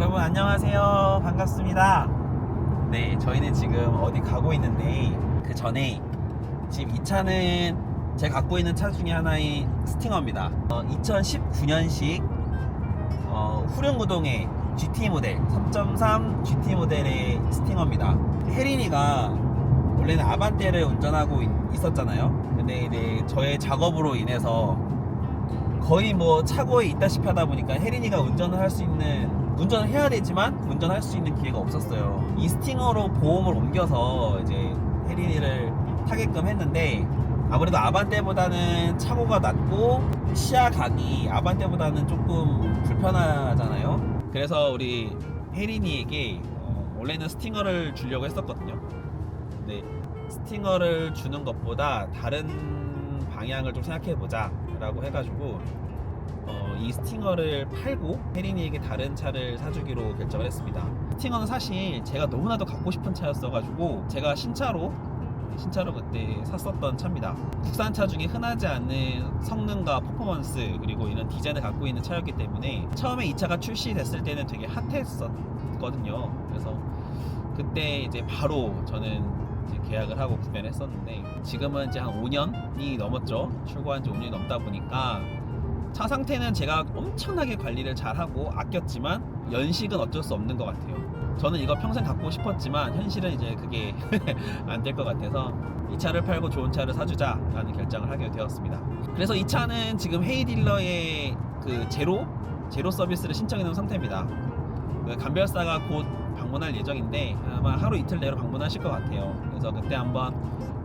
여러분 안녕하세요. 반갑습니다. 네, 저희는 지금 어디 가고 있는데 그 전에 지금 이 차는 제가 갖고 있는 차 중에 하나인 스팅어입니다. 2019년식 어, 후륜구동의 GT 모델 3.3 GT 모델의 스팅어입니다. 혜린이가 원래는 아반떼를 운전하고 있- 있었잖아요. 근데 이제 저의 작업으로 인해서 거의 뭐 차고에 있다시피 하다 보니까 혜린이가 운전을 할 수 있는 운전을 해야 되지만 운전할 수 있는 기회가 없었어요. 이 스팅어로 보험을 옮겨서 이제 혜린이를 타게끔 했는데 아무래도 아반떼보다는 차고가 낮고 시야 각이 아반떼보다는 조금 불편하잖아요. 그래서 우리 혜린이에게 어, 원래는 스팅어를 주려고 했었거든요. 근데 스팅어를 주는 것보다 다른 방향을 좀 생각해 보자라고 해가지고 어, 이 스팅어를 팔고 혜린이에게 다른 차를 사주기로 결정을 했습니다. 스팅어는 사실 제가 너무나도 갖고 싶은 차였어가지고 제가 신차로 신차로 그때 샀었던 차입니다. 국산 차 중에 흔하지 않은 성능과 퍼포먼스 그리고 이런 디자인을 갖고 있는 차였기 때문에 처음에 이 차가 출시됐을 때는 되게 핫했었거든요. 그래서 그때 이제 바로 저는 이제 계약을 하고 구매를 했었는데 지금은 이제 한 5년이 넘었죠. 출고한 지 5년이 넘다 보니까 차 상태는 제가 엄청나게 관리를 잘하고 아꼈지만 연식은 어쩔 수 없는 것 같아요. 저는 이거 평생 갖고 싶었지만 현실은 이제 그게 안 될 것 같아서 이 차를 팔고 좋은 차를 사주자라는 결정을 하게 되었습니다. 그래서 이 차는 지금 헤이 딜러의 그 제로 제로 서비스를 신청해 놓은 상태입니다. 그 감별사가 곧 방문할 예정인데 아마 하루 이틀 내로 방문하실 것 같아요. 그래서 그때 한번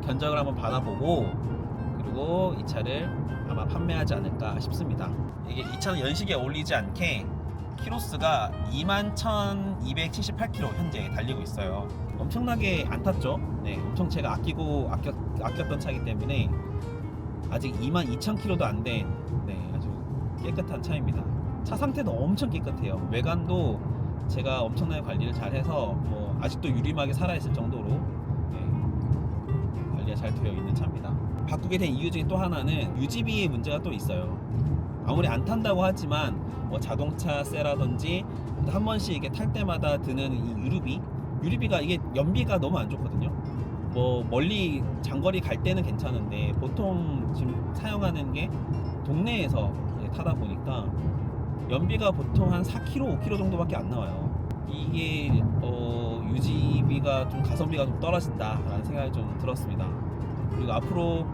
견적을 한번 받아보고 그리고 이 차를 아마 판매하지 않을까 싶습니다. 이게 이 차는 연식에 어울리지 않게 키로수가 21,278km 현재 달리고 있어요. 엄청나게 안 탔죠? 네, 엄청 제가 아끼고 아꼈, 아꼈던 차이기 때문에 아직 22,000km도 안 된 네, 아주 깨끗한 차입니다. 차 상태도 엄청 깨끗해요. 외관도 제가 엄청나게 관리를 잘해서 뭐 아직도 유리막이 살아있을 정도로 네, 관리가 잘 되어 있는 차입니다. 바꾸게 된 이유 중에 또 하나는 유지비의 문제가 또 있어요. 아무리 안 탄다고 하지만 뭐 자동차 세라든지 한 번씩 이게 탈 때마다 드는 이 유류비, 유류비가 이게 연비가 너무 안 좋거든요. 뭐 멀리 장거리 갈 때는 괜찮은데 보통 지금 사용하는 게 동네에서 타다 보니까 연비가 보통 한 4km, 5km 정도밖에 안 나와요. 이게 어, 유지비가 좀 가성비가 좀 떨어진다라는 생각이 좀 들었습니다. 그리고 앞으로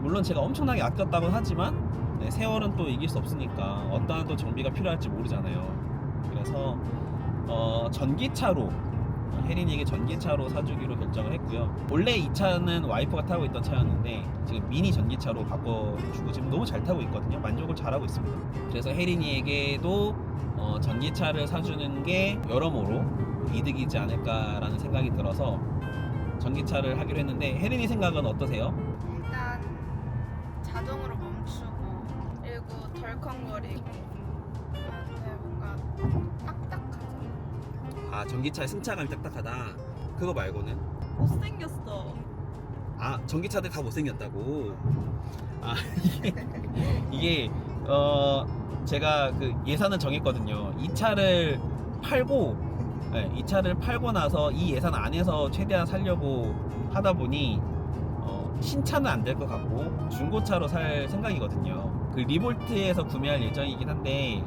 물론 제가 엄청나게 아꼈다고 하지만 네, 세월은 또 이길 수 없으니까 어떠한 또 정비가 필요할지 모르잖아요. 그래서 어, 전기차로 혜린이에게 전기차로 사주기로 결정을 했고요. 원래 이 차는 와이프가 타고 있던 차였는데 지금 미니 전기차로 바꿔주고 지금 너무 잘 타고 있거든요. 만족을 잘하고 있습니다. 그래서 혜린이에게도 어, 전기차를 사주는 게 여러모로 이득이지 않을까라는 생각이 들어서 전기차를 하기로 했는데 혜린이 생각은 어떠세요? 일단 자동으로 멈추고 그리고 덜컹거리고 나한테 뭔가 딱딱하죠. 아 전기차의 승차감이 딱딱하다. 그거 말고는 못생겼어. 아 전기차들 다 못생겼다고. 아 이게 이게 어 제가 그 예산을 정했거든요. 이 차를 팔고 네, 이 차를 팔고 나서 이 예산 안에서 최대한 살려고 하다 보니 어, 신차는 안 될 것 같고 중고차로 살 생각이거든요. 그 리볼트에서 구매할 예정이긴 한데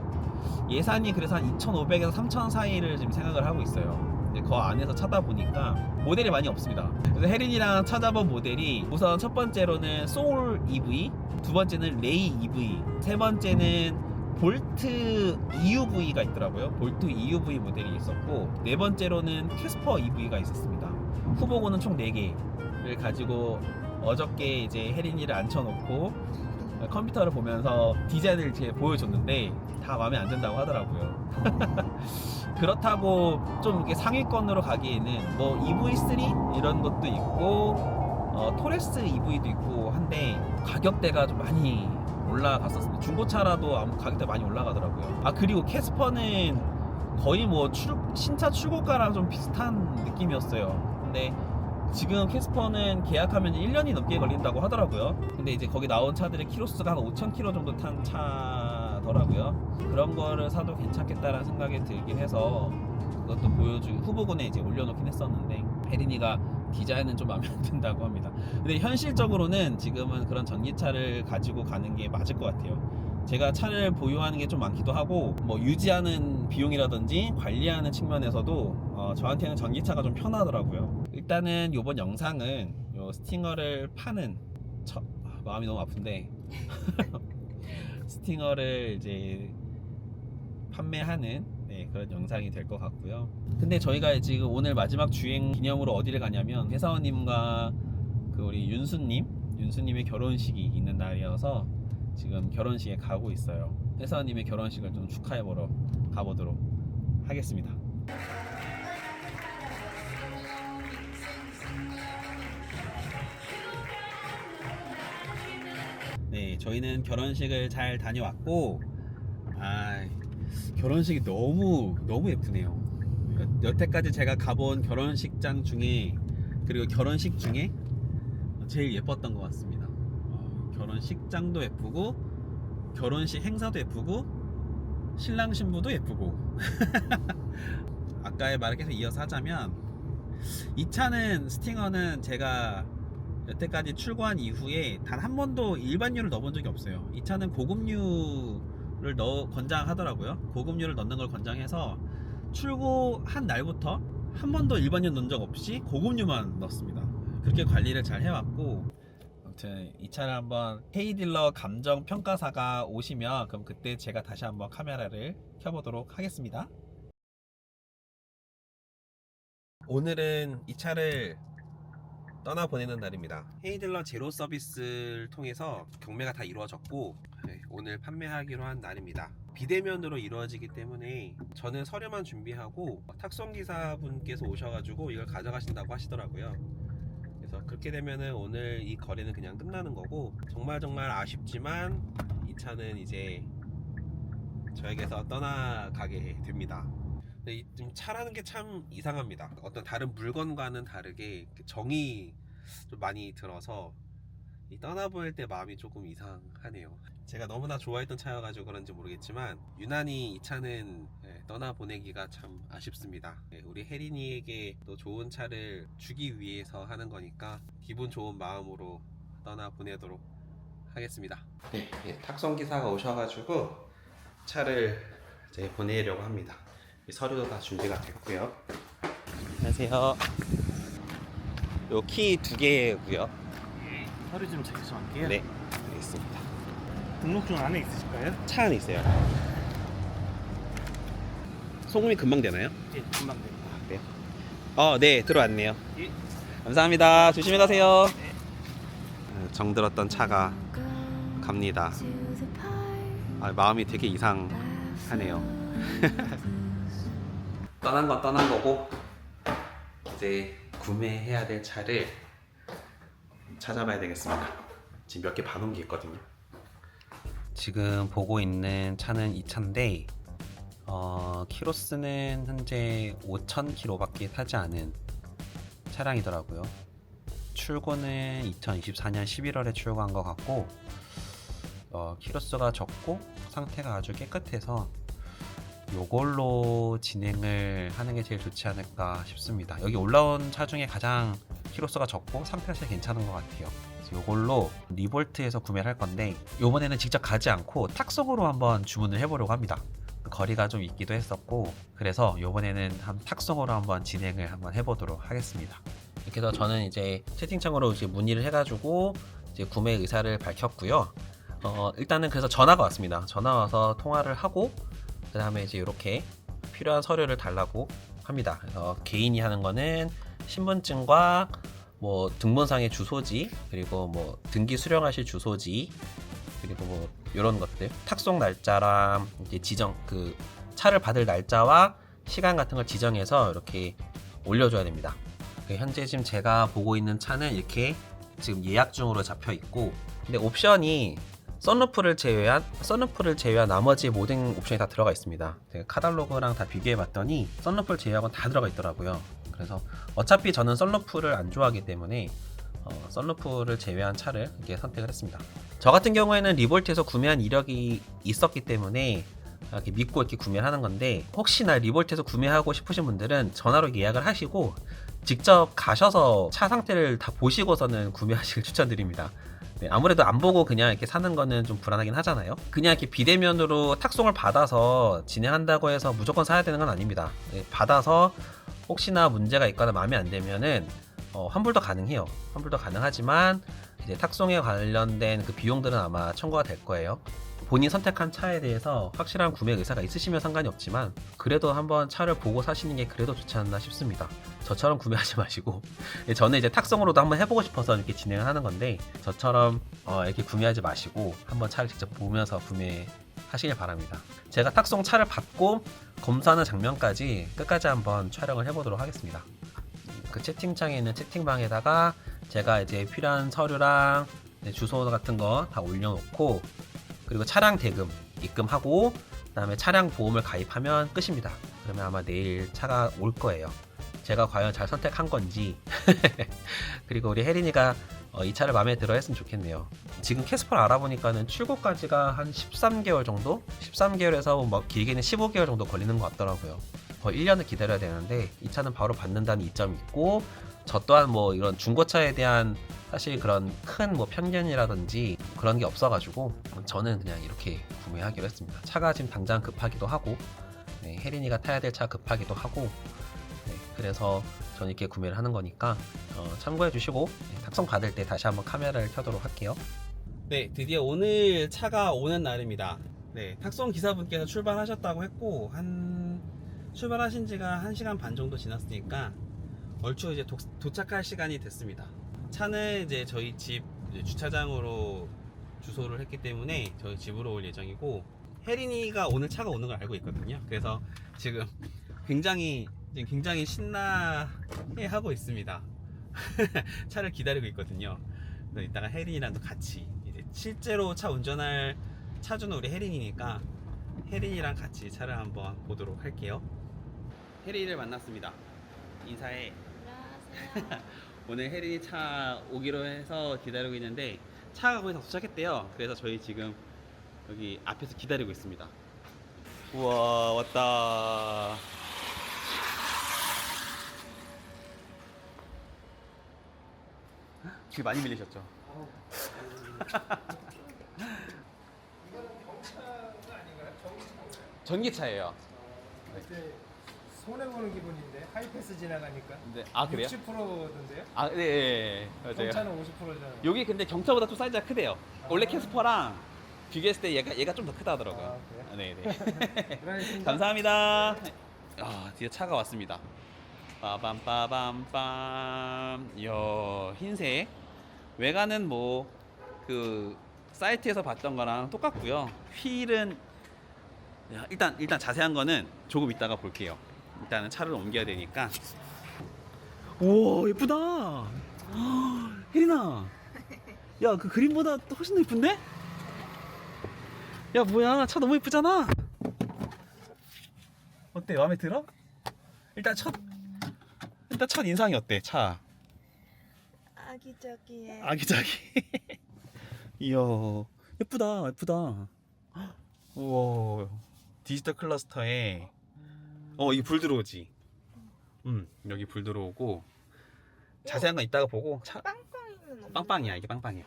예산이 그래서 한 2,500에서 3,000 사이를 지금 생각을 하고 있어요. 그 안에서 찾다 보니까 모델이 많이 없습니다. 그래서 혜린이랑 찾아본 모델이 우선 첫 번째로는 소울 EV, 두 번째는 레이 EV, 세 번째는 볼트 EUV가 있더라고요. 볼트 EUV 모델이 있었고 네 번째로는 캐스퍼 EV가 있었습니다. 후보군은 총 4개를 가지고 어저께 이제 혜린이를 앉혀놓고 컴퓨터를 보면서 디자인을 이렇게 보여줬는데 다 마음에 안 든다고 하더라고요. 그렇다고 좀 이렇게 상위권으로 가기에는 뭐 EV3 이런 것도 있고 어, 토레스 EV도 있고 한데 가격대가 좀 많이 올라갔었습니다. 중고차라도 아무 가격대 많이 올라가더라고요. 아 그리고 캐스퍼는 거의 뭐 출, 신차 출고가랑 좀 비슷한 느낌이었어요. 근데 지금 캐스퍼는 계약하면 1년이 넘게 걸린다고 하더라고요. 근데 이제 거기 나온 차들의 키로수가 한 5,000km 정도 탄 차더라고요. 그런 거를 사도 괜찮겠다라는 생각이 들긴 해서 그것도 보여주 후보군에 이제 올려놓긴 했었는데 혜린이가 디자인은 좀 마음에 안 든다고 합니다. 근데 현실적으로는 지금은 그런 전기차를 가지고 가는 게 맞을 것 같아요. 제가 차를 보유하는 게 좀 많기도 하고 뭐 유지하는 비용이라든지 관리하는 측면에서도 어, 저한테는 전기차가 좀 편하더라고요. 일단은 이번 영상은 요 스팅어를 파는 첫 아, 마음이 너무 아픈데 스팅어를 이제 판매하는 네, 그런 영상이 될 것 같고요. 근데 저희가 지금 오늘 마지막 주행 기념으로 어디를 가냐면 회사원님과 그 우리 윤수님, 윤수님의 결혼식이 있는 날이어서 지금 결혼식에 가고 있어요. 회사원님의 결혼식을 좀 축하해 보러 가보도록 하겠습니다. 네, 저희는 결혼식을 잘 다녀왔고, 아, 결혼식이 너무 너무 예쁘네요. 여- 여태까지 제가 가본 결혼식장 중에 그리고 결혼식 중에 제일 예뻤던 것 같습니다. 어, 결혼식장도 예쁘고 결혼식 행사도 예쁘고 신랑 신부도 예쁘고 아까의 말을 계속 이어서 하자면 이 차는 스팅어는 제가 여태까지 출고한 이후에 단 한 번도 일반유를 넣어본 적이 없어요. 이 차는 고급유 를 넣어 권장하더라고요. 고급유를 넣는 걸 권장해서 출고한 날부터 한 번도 일반유 넣은 적 없이 고급유만 넣습니다. 그렇게 관리를 잘 해왔고 아무튼 이 차를 한번 헤이딜러 감정 평가사가 오시면 그럼 그때 제가 다시 한번 카메라를 켜보도록 하겠습니다. 오늘은 이 차를 떠나 보내는 날입니다. 헤이들러 제로 서비스를 통해서 경매가 다 이루어졌고 네, 오늘 판매하기로 한 날입니다. 비대면으로 이루어지기 때문에 저는 서류만 준비하고 탁송 기사분께서 오셔가지고 이걸 가져가신다고 하시더라고요. 그래서 그렇게 되면은 오늘 이 거래는 그냥 끝나는 거고 정말 정말 아쉽지만 이 차는 이제 저에게서 떠나가게 됩니다. 근데 이좀 차라는 게 참 이상합니다. 어떤 다른 물건과는 다르게 그 정이 좀 많이 들어서 이 떠나보낼 때 마음이 조금 이상하네요. 제가 너무나 좋아했던 차여가지고 그런지 모르겠지만 유난히 이 차는 예, 떠나보내기가 참 아쉽습니다. 예, 우리 혜린이에게 또 좋은 차를 주기 위해서 하는 거니까 기분 좋은 마음으로 떠나보내도록 하겠습니다. 네, 예, 탁송 기사가 오셔가지고 차를 이제 보내려고 합니다. 이 서류도 다 준비가 됐고요. 안녕하세요. 요 키 두 개고요. 서류 좀 작성할게요. 네, 알겠습니다. 등록증 안에 있으실까요? 차 안에 있어요. 소금이 금방 되나요? 예, 금방 됩니다. 그래요? 어, 네, 들어왔네요. 예. 감사합니다. 조심히 가세요. 어, 정들었던 차가 갑니다. 아, 마음이 되게 이상하네요. 떠난 건 떠난 거고 이제 구매해야 될 차를 찾아봐야 되겠습니다. 지금 몇 개 봐놓은 게 있거든요. 지금 보고 있는 차는 이 차인데 어, 키로수는 현재 5,000km밖에 타지 않은 차량이더라고요. 출고는 2024년 11월에 출고한 것 같고 어, 키로수가 적고 상태가 아주 깨끗해서 요걸로 진행을 하는 게 제일 좋지 않을까 싶습니다. 여기 올라온 차 중에 가장 키로수가 적고 상태가 제일 괜찮은 것 같아요. 요걸로 리볼트에서 구매를 할 건데 요번에는 직접 가지 않고 탁송으로 한번 주문을 해보려고 합니다. 거리가 좀 있기도 했었고 그래서 요번에는 한 탁송으로 한번 진행을 한번 해보도록 하겠습니다. 이렇게 해서 저는 이제 채팅창으로 이제 문의를 해가지고 이제 구매 의사를 밝혔고요. 어, 일단은 그래서 전화가 왔습니다. 전화 와서 통화를 하고 그 다음에 이제 이렇게 필요한 서류를 달라고 합니다. 그래서 개인이 하는 거는 신분증과 뭐 등본상의 주소지 그리고 뭐 등기 수령하실 주소지 그리고 뭐 이런 것들 탁송 날짜랑 이제 지정 그 차를 받을 날짜와 시간 같은 걸 지정해서 이렇게 올려줘야 됩니다. 그 현재 지금 제가 보고 있는 차는 이렇게 지금 예약 중으로 잡혀 있고 근데 옵션이 썬루프를 제외한 썬루프를 제외한 나머지 모든 옵션이 다 들어가 있습니다. 제가 카탈로그랑 다 비교해 봤더니 썬루프를 제외하고는 다 들어가 있더라고요. 그래서 어차피 저는 썬루프를 안 좋아하기 때문에 어, 썬루프를 제외한 차를 이렇게 선택을 했습니다. 저 같은 경우에는 리볼트에서 구매한 이력이 있었기 때문에 이렇게 믿고 이렇게 구매를 하는 건데 혹시나 리볼트에서 구매하고 싶으신 분들은 전화로 예약을 하시고 직접 가셔서 차 상태를 다 보시고서는 구매하시길 추천드립니다. 네, 아무래도 안 보고 그냥 이렇게 사는 거는 좀 불안하긴 하잖아요. 그냥 이렇게 비대면으로 탁송을 받아서 진행한다고 해서 무조건 사야 되는 건 아닙니다. 네, 받아서 혹시나 문제가 있거나 마음에 안 들면은 어, 환불도 가능해요. 환불도 가능하지만 이제 탁송에 관련된 그 비용들은 아마 청구가 될 거예요. 본인 선택한 차에 대해서 확실한 구매 의사가 있으시면 상관이 없지만 그래도 한번 차를 보고 사시는 게 그래도 좋지 않나 싶습니다. 저처럼 구매하지 마시고 예, 저는 이제 탁송으로도 한번 해보고 싶어서 이렇게 진행을 하는 건데 저처럼 어, 이렇게 구매하지 마시고 한번 차를 직접 보면서 구매하시길 바랍니다. 제가 탁송 차를 받고 검사하는 장면까지 끝까지 한번 촬영을 해보도록 하겠습니다. 그 채팅창에 있는 채팅방에다가 제가 이제 필요한 서류랑 네, 주소 같은 거 다 올려놓고 그리고 차량 대금 입금하고 그다음에 차량 보험을 가입하면 끝입니다. 그러면 아마 내일 차가 올 거예요. 제가 과연 잘 선택한 건지 그리고 우리 혜린이가 어, 이 차를 마음에 들어 했으면 좋겠네요. 지금 캐스퍼를 알아보니까는 출고까지가 한 13개월 정도? 13개월에서 뭐 길게는 15개월 정도 걸리는 것 같더라고요. 거의 1년을 기다려야 되는데 이 차는 바로 받는다는 이점이 있고 저 또한 뭐 이런 중고차에 대한 사실 그런 큰 뭐 편견이라든지 그런 게 없어가지고 저는 그냥 이렇게 구매하기로 했습니다. 차가 지금 당장 급하기도 하고 네, 혜린이가 타야 될 차 급하기도 하고 네, 그래서 저는 이렇게 구매를 하는 거니까 어, 참고해 주시고 네, 탁송 받을 때 다시 한번 카메라를 켜도록 할게요. 네, 드디어 오늘 차가 오는 날입니다. 네, 탁송 기사분께서 출발하셨다고 했고 한 출발하신 지가 1시간 반 정도 지났으니까 얼추 이제 도, 도착할 시간이 됐습니다. 차는 이제 저희 집 이제 주차장으로 주소를 했기 때문에 저희 집으로 올 예정이고 혜린이가 오늘 차가 오는 걸 알고 있거든요. 그래서 지금 굉장히 지금 굉장히 신나해 하고 있습니다. 차를 기다리고 있거든요. 그래서 이따가 혜린이랑도 같이 이제 실제로 차 운전할 차주는 우리 혜린이니까 혜린이랑 같이 차를 한번 보도록 할게요. 혜린이를 만났습니다. 인사해. 안녕하세요. 오늘 혜린이 차 오기로 해서 기다리고 있는데 차가 거의 다 도착했대요. 그래서 저희 지금 여기 앞에서 기다리고 있습니다. 우와 왔다. 길 많이 밀리셨죠? 전기차예요. 그때 손해 보는 기분인데 하이패스 지나가니까 네, 아 그래요? 60%던데요? 아, 네, 네, 맞아요. 경차는 50%잖아요. 여기 근데 경차보다 좀 사이즈가 크대요. 원래 캐스퍼랑 비교했을 때 얘가 얘가 좀 더 크다 하더라고요. 아, 그래요? 네, 네. 그러겠습니다. 감사합니다. 아, 드디어 차가 왔습니다. 빠밤 빠밤 빰. 이야, 흰색. 외관은 뭐 그 사이트에서 봤던 거랑 똑같고요. 휠은 야, 일단 일단 자세한 거는 조금 이따가 볼게요. 일단은 차를 옮겨야 되니까. 우와, 예쁘다. 혜린아. 야, 그 그림보다 훨씬 더 예쁜데? 야, 뭐야. 차 너무 예쁘잖아. 어때? 마음에 들어? 일단 첫 일단 첫 인상이 어때? 차. 아기자기해. 아기자기. 이야, 예쁘다. 예쁘다. 우와. 디지털 클러스터에 어, 이불 들어오지. 음, 여기 불 들어오고 자세한 건 이따가 보고 차 빵빵이는? 빵빵이야. 이게 빵빵이야.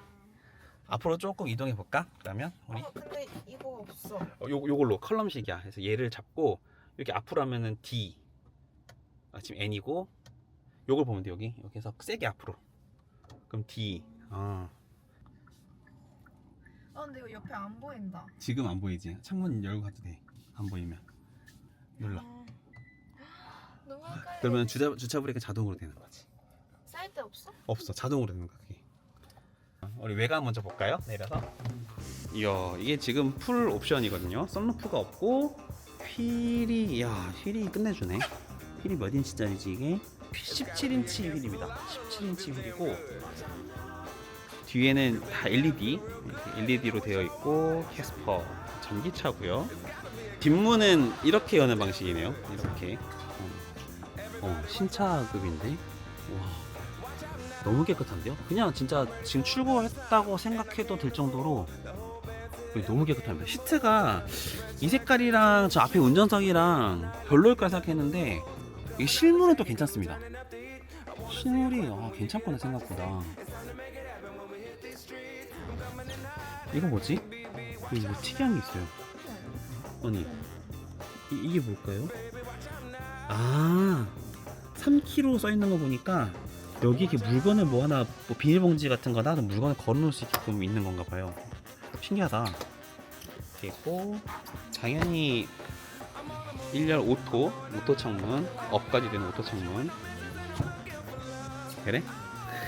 앞으로 조금 이동해 볼까? 그러면 우리 어, 근데 이거 없어. 어, 요, 요걸로 컬럼식이야. 그래서 얘를 잡고 이렇게 앞으로 하면은 D. 아, 지금 N이고 요걸 보면 돼 여기 여기서 세게 앞으로. 그럼 D. 아, 어, 근데 이거 옆에 안 보인다. 지금 안 보이지? 창문 열고 가도 돼. 안 보이면 눌러. 아. 너무 헷갈려. 그러면 주차 주차 브레이크 자동으로 되는 거지. 사이드 없어? 없어 자동으로 되는 거야 그게. 우리 외관 먼저 볼까요? 내려서. 이야 이게 지금 풀 옵션이거든요. 썬루프가 없고 휠이 야 휠이 끝내주네. 휠이 몇 인치짜리지 이게? 17인치 휠입니다. 17인치 휠이고 뒤에는 다 LED LED로 되어 있고 캐스퍼 전기차고요. 뒷문은 이렇게 여는 방식이네요. 이렇게. 어, 어, 신차급인데. 와. 너무 깨끗한데요? 그냥 진짜 지금 출고했다고 생각해도 될 정도로 너무 깨끗합니다. 시트가 이 색깔이랑 저 앞에 운전석이랑 별로일 거라 생각했는데 이 실물은 또 괜찮습니다. 실물이 아, 괜찮구나 생각보다. 이거 뭐지? 이거 뭐 특이한 게 있어요. 아니 이, 이게 뭘까요? 아 3kg 써 있는 거 보니까 여기 이렇게 물건을 뭐 하나 뭐 비닐봉지 같은 거나 물건을 걸어 놓을 수 있게끔 있는 건가 봐요. 신기하다. 이렇게 있고 당연히 1열 오토 오토 창문 업까지 되는 오토 창문 그래?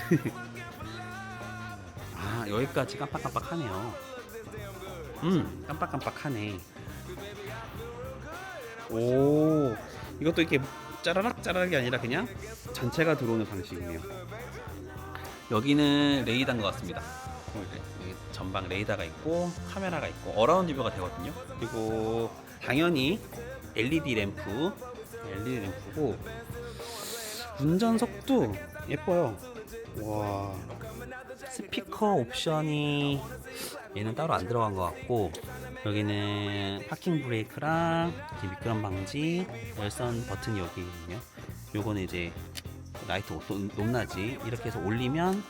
아 여기까지 깜빡깜빡하네요. 음 깜빡깜빡하네. 오 이것도 이렇게 짜라락 짜라락이 아니라 그냥 전체가 들어오는 방식이네요. 여기는 레이더인 것 같습니다. 여기 전방 레이더가 있고 카메라가 있고 어라운드 뷰가 되거든요. 그리고 당연히 LED 램프, LED 램프고 운전석도 예뻐요. 와 스피커 옵션이 얘는 따로 안 들어간 것 같고 여기는 파킹 브레이크랑 미끄럼 방지 열선 버튼이 여기 있거든요. 요거는 이제 라이트 높낮이 이렇게 해서 올리면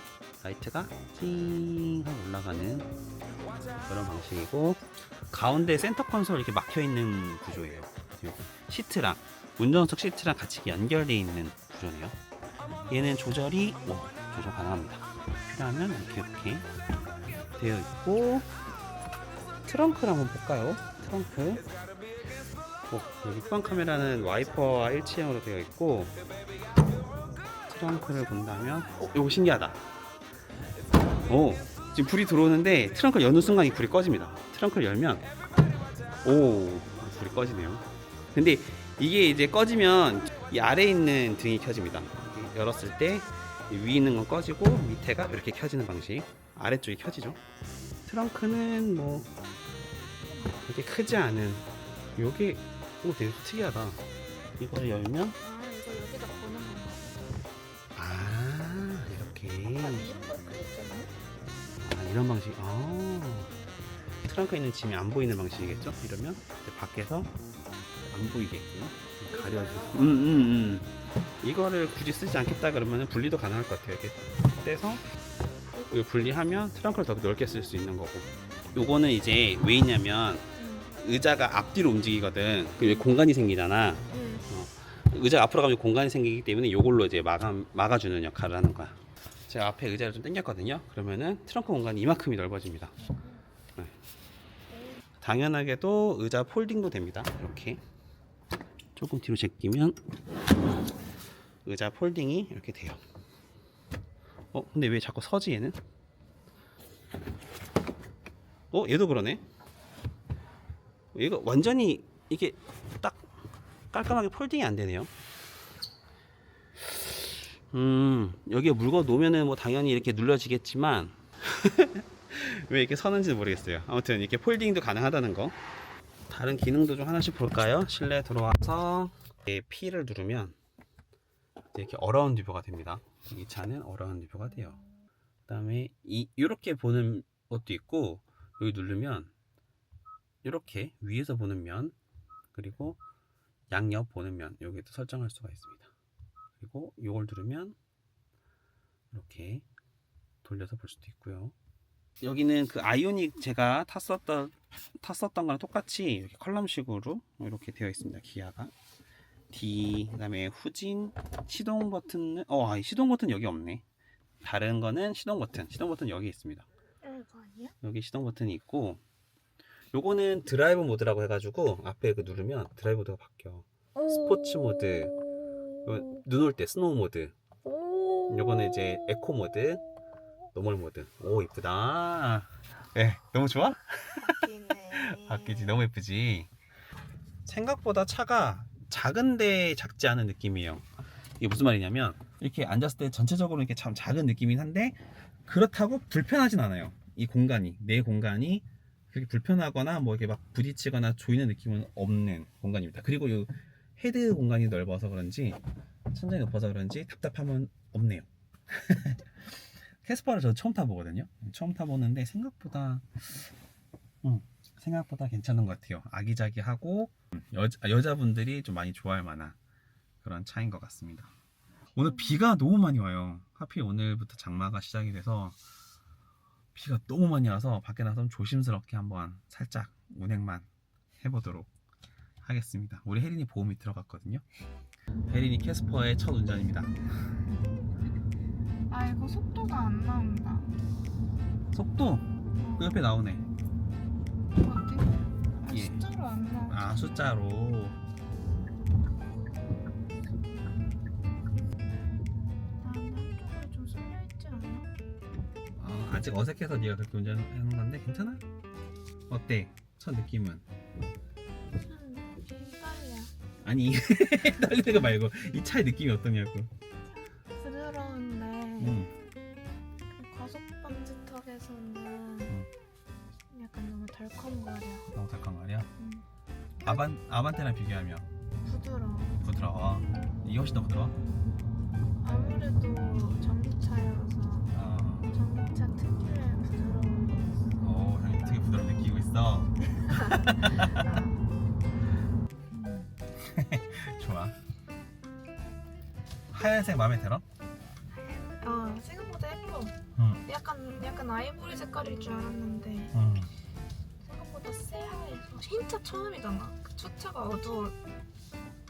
라이트가 찡 하고 올라가는 그런 방식이고 가운데 센터 콘솔 이렇게 막혀 있는 구조예요. 시트랑 운전석 시트랑 같이 연결되어 있는 구조네요. 얘는 조절이 오, 조절 가능합니다. 필요하면 이렇게 이렇게 되어 있고 트렁크를 한번 볼까요? 트렁크. 어, 여기 후방 카메라는 와이퍼와 일체형으로 되어 있고 트렁크를 본다면 어, 이거 신기하다. 오, 지금 불이 들어오는데 트렁크를 여는 순간 이 불이 꺼집니다. 트렁크를 열면 오, 불이 꺼지네요. 근데 이게 이제 꺼지면 이 아래에 있는 등이 켜집니다. 열었을 때 위에 있는 건 꺼지고 밑에가 이렇게 켜지는 방식. 아래쪽이 켜지죠. 트렁크는 뭐 이렇게 크지 않은. 요게 오 되게 특이하다. 이걸 열면? 아 이거 여기다 보는 건가? 아 이렇게. 아 이런 걸 그렸잖아요. 아 이런 방식. 아 트렁크에 있는 짐이 안 보이는 방식이겠죠? 이러면 이제 밖에서 안 보이게끔 가려주고 음음 음 음, 이거를 굳이 쓰지 않겠다 그러면 분리도 가능할 것 같아요. 이렇게 떼서 분리하면 트렁크를 더 넓게 쓸 수 있는 거고 요거는 이제 왜 있냐면 음. 의자가 앞뒤로 움직이거든 그 공간이 생기잖아 음. 의자가 앞으로 가면 공간이 생기기 때문에 이걸로 이제 막아, 막아주는 역할을 하는 거야. 제가 앞에 의자를 좀 당겼거든요. 그러면은 트렁크 공간이 이만큼이 넓어집니다. 네. 당연하게도 의자 폴딩도 됩니다. 이렇게 조금 뒤로 제끼면 의자 폴딩이 이렇게 돼요. 어, 근데 왜 자꾸 서지 얘는? 어, 얘도 그러네. 얘가 완전히 이게 딱 깔끔하게 폴딩이 안 되네요. 음, 여기에 물건 놓으면은 뭐 당연히 이렇게 눌러지겠지만 왜 이렇게 서는지 모르겠어요. 아무튼 이렇게 폴딩도 가능하다는 거. 다른 기능도 좀 하나씩 볼까요? 실내 들어와서 P를 누르면 이렇게 어라운드 뷰가 됩니다. 이 차는 어라운드 뷰가 돼요. 그다음에 이 이렇게 보는 것도 있고 여기 누르면 이렇게 위에서 보는 면 그리고 양옆 보는 면 여기도 설정할 수가 있습니다. 그리고 이걸 누르면 이렇게 돌려서 볼 수도 있고요. 여기는 그 아이오닉 제가 탔었던 탔었던 거랑 똑같이 이렇게 컬럼식으로 이렇게 되어 있습니다. 기아가 D 그다음에 후진 시동 버튼은 어 아, 시동 버튼 여기 없네. 다른 거는 시동 버튼 시동 버튼 여기 있습니다. 이거? 여기 시동 버튼이 있고 요거는 드라이브 모드라고 해가지고 앞에 그 누르면 드라이브 모드가 바뀌어 스포츠 모드, 눈 올 때 스노우 모드 오. 요거는 이제 에코 모드 노멀 모드 오 이쁘다 네 너무 좋아? 바뀌네. 바뀌지 너무 예쁘지 생각보다 차가 작은데 작지 않은 느낌이에요. 이게 무슨 말이냐면 이렇게 앉았을 때 전체적으로 이렇게 참 작은 느낌이긴 한데 그렇다고 불편하진 않아요. 이 공간이 내 공간이 그렇게 불편하거나 뭐 이렇게 막 부딪히거나 조이는 느낌은 없는 공간입니다. 그리고 이 헤드 공간이 넓어서 그런지 천장이 높아서 그런지 답답함은 없네요. 캐스퍼를 저 처음 타보거든요. 처음 타보는데 생각보다 음, 생각보다 괜찮은 것 같아요. 아기자기하고 여, 여자분들이 좀 많이 좋아할 만한 그런 차인 것 같습니다. 오늘 비가 너무 많이 와요. 하필 오늘부터 장마가 시작이 돼서 비가 너무 많이 와서 밖에 나서 조심스럽게 한번 살짝 운행만 해보도록 하겠습니다. 우리 혜린이 보험이 들어갔거든요. 혜린이 캐스퍼의 첫 운전입니다. 아 이거 속도가 안 나온다. 속도 그 옆에 나오네. 어디? 아, 예. 숫자로 안 나와. 아 숫자로 아, 한쪽으로 좀 쏠려 있지 않아? 아, 아직 어색해서 네가 그렇게 운전하는 건데 괜찮아? 어때? 첫 느낌은? 음, 빨려. 아니 떨리는 거 말고 이 차의 느낌이 어떠냐고. 아반 아반떼랑 비교하면 부드러워. 부드러워. 이게 훨씬 더 부드러워. 아무래도 전기차여서 어, 전기차 특유의 부드러움이 있어. 오, 형이 되게 부드러워 느끼고 있어. 좋아. 하얀색 마음에 들어? 아 생각보다 예뻐. 응. 약간 약간 아이보리 색깔일 줄 알았는데 응. 생각보다 새하얘서 흰차 처음이잖아. 그 초차가 어두워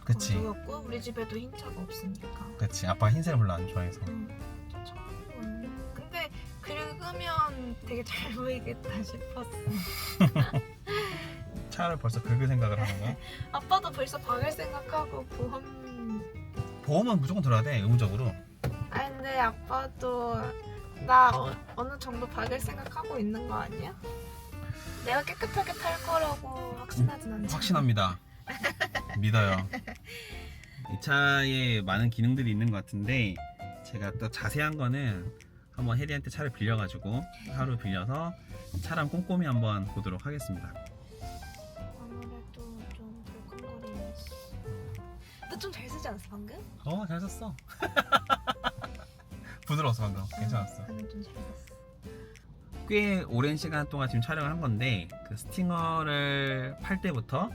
그치. 어두웠고 우리 집에도 흰 차가 없으니까. 그치. 아빠 흰색을 별로 안 좋아해서. 처음이거든요. 근데 긁으면 되게 잘 보이겠다 싶었어. 차를 벌써 긁을 생각을 하는 거야? 아빠도 벌써 박을 생각하고 보험. 보험은 무조건 들어야 돼, 의무적으로. 아 근데 아빠도 나 어, 어느 정도 박을 생각하고 있는 거 아니야? 내가 깨끗하게 탈 거라고 확신하진 않지. 확신합니다. 믿어요. 이 차에 많은 기능들이 있는 것 같은데 제가 또 자세한 거는 한번 혜리한테 차를 빌려가지고 하루 빌려서 차랑 꼼꼼히 한번 보도록 하겠습니다. 아무래도 좀 덜컹거리면서. 근데 좀잘 쓰지 않았어 방금? 어, 잘 썼어. 부드러웠어 방금. 괜찮았어. 방금 좀잘 썼어. 꽤 오랜 시간 동안 지금 촬영을 한 건데 그 스팅어를 팔 때부터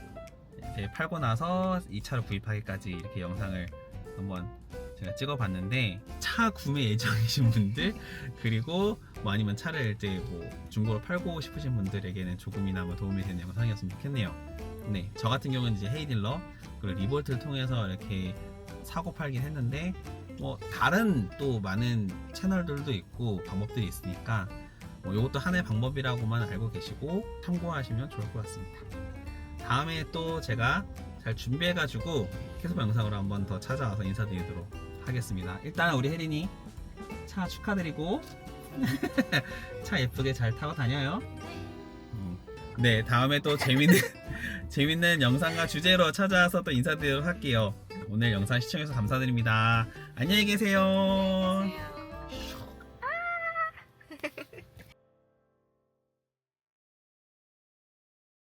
이제 팔고 나서 이 차를 구입하기까지 이렇게 영상을 한번 제가 찍어봤는데 차 구매 예정이신 분들 그리고 뭐 아니면 차를 이제 뭐 중고로 팔고 싶으신 분들에게는 조금이나마 도움이 되는 영상이었으면 좋겠네요. 네, 저 같은 경우는 이제 헤이딜러 그리고 리볼트를 통해서 이렇게 사고 팔긴 했는데 뭐 다른 또 많은 채널들도 있고 방법들이 있으니까 뭐 이것도 하나의 방법이라고만 알고 계시고 참고하시면 좋을 것 같습니다. 다음에 또 제가 잘 준비해가지고 캐스퍼 영상으로 한번 더 찾아와서 인사드리도록 하겠습니다. 일단 우리 혜린이 차 축하드리고 차 예쁘게 잘 타고 다녀요. 음. 네, 다음에 또 재밌는 재밌는 영상과 주제로 찾아와서 또 인사드리도록 할게요. 오늘 영상 시청해주셔서 감사드립니다. 안녕히 계세요.